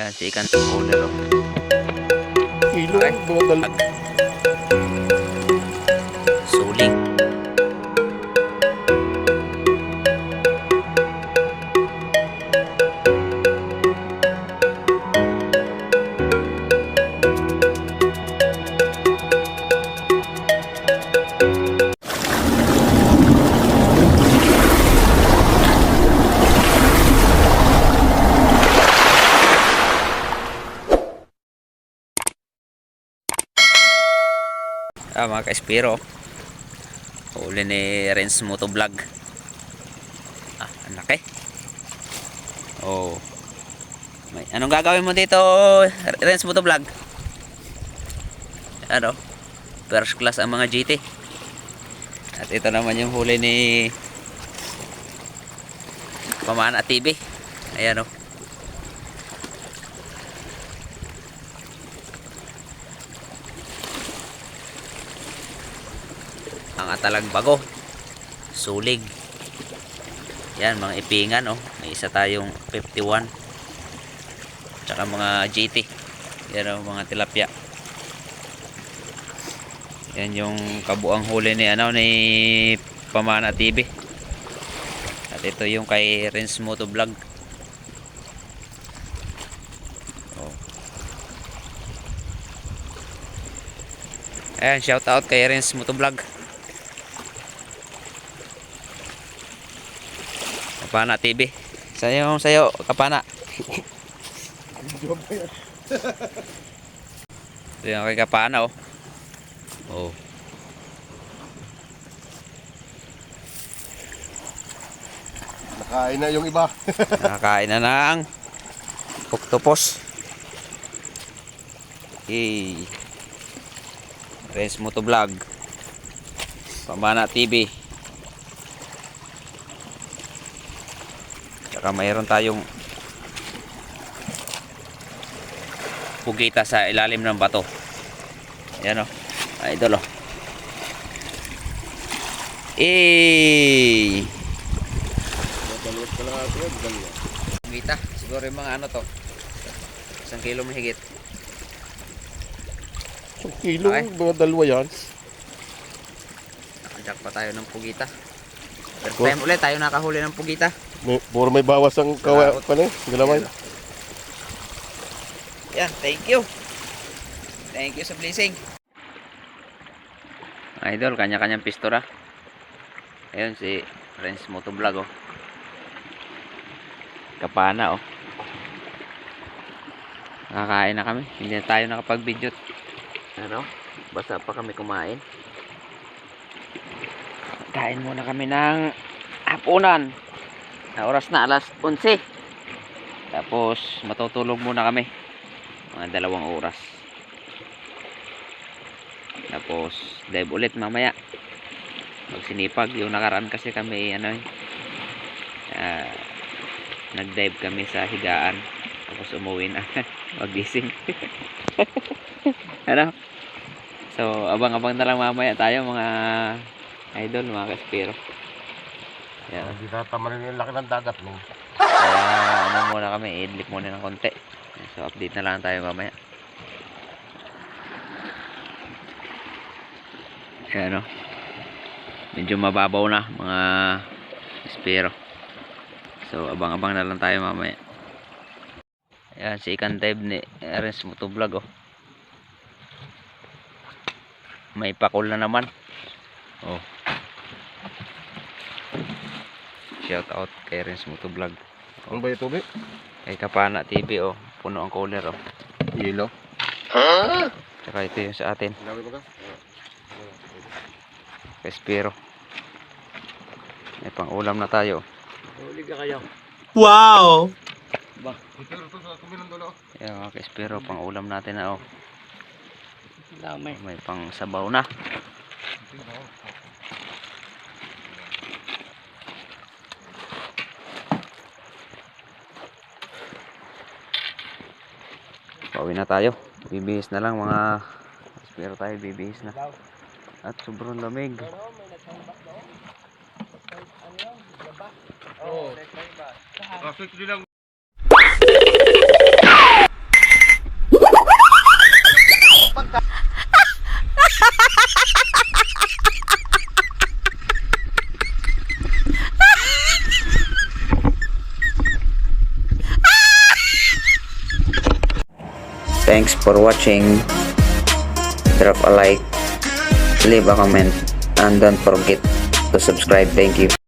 Ayan, si Ah, mga ka-espiro. Huli ni Renz Motovlog. Ah, ang laki. Oh. May, anong gagawin mo dito, Renz Motovlog? Ano? First class ang mga GT. At ito naman yung huli ni Pamana TV. Ayan oh. Ang atalag bago. Sulig. Yan mga ipingan oh. May isa tayong 51 tsaka mga GT yan oh mga tilapia. Yan yung kabuang huli ni ano ni Pamana TV at ito yung kay Renz Moto Vlog. Oh. ayan shout out kay Renz Moto Kapana TV. Sayo sayo Kapana. Yung kay Kapana oh. Oh. Nakain na yung iba. Nakakain na ng octopus. Hey. Res Moto Vlog. Pamana TV. Tsaka mayroon tayong pugita sa ilalim ng bato. Ayan o. Idol o. Eh. Yan, dalawa. Pugita. Siguro yung mga ano to. Isang kilo mahigit. Isang kilo, Okay. mga dalawa yan. Nakajak pa tayo ng pugita. First time ulit tayo nakahuli ng pugita. May, puro may bawas ang kawa Salamat. pa na eh. Galamay. Yan, thank you. Thank you sa blessing. Idol, kanya-kanyang pistora. Ayun si Renz Motovlog oh. Kapana oh. Nakakain na kami. Hindi na tayo nakapag-video. Ano? Basta pa kami kumain. Kain muna kami ng hapunan. Na oras na alas 11. Tapos matutulog muna kami. Mga dalawang oras. Tapos dive ulit mamaya. Pag sinipag, yung nakaraan kasi kami ano eh. ah, nag-dive kami sa higaan. Tapos umuwi na. Magising. ano? So, abang-abang na lang mamaya tayo mga idol, mga kaspiro. Yan. Hindi tatama rin yung laki ng dagat. No? Kaya ano muna kami, idlip muna ng konti. So update na lang tayo mamaya. Ayan o. Medyo mababaw na mga espero. So abang-abang na lang tayo mamaya. Ayan si Ikan Dive ni Ernest Motovlog oh. May pakul na naman. Oh. Shout out kay Ernest Motovlog. Ano ba ito, be? Kay Kapana TV oh, puno ang cooler oh. Yelo. Tsaka ito yung sa atin, ba kay Spiro. May pang ulam na tayo. Huli ka kayo. Wow! Ayan mga kay Spiro, pang ulam natin na oh. Dami. May pang sabaw na. Pauwi na tayo. Bibihis na lang mga Spiro tayo, bibihis na. At sobrang lamig. Oo. For watching. Drop a like, leave a comment, and don't forget to subscribe. Thank you.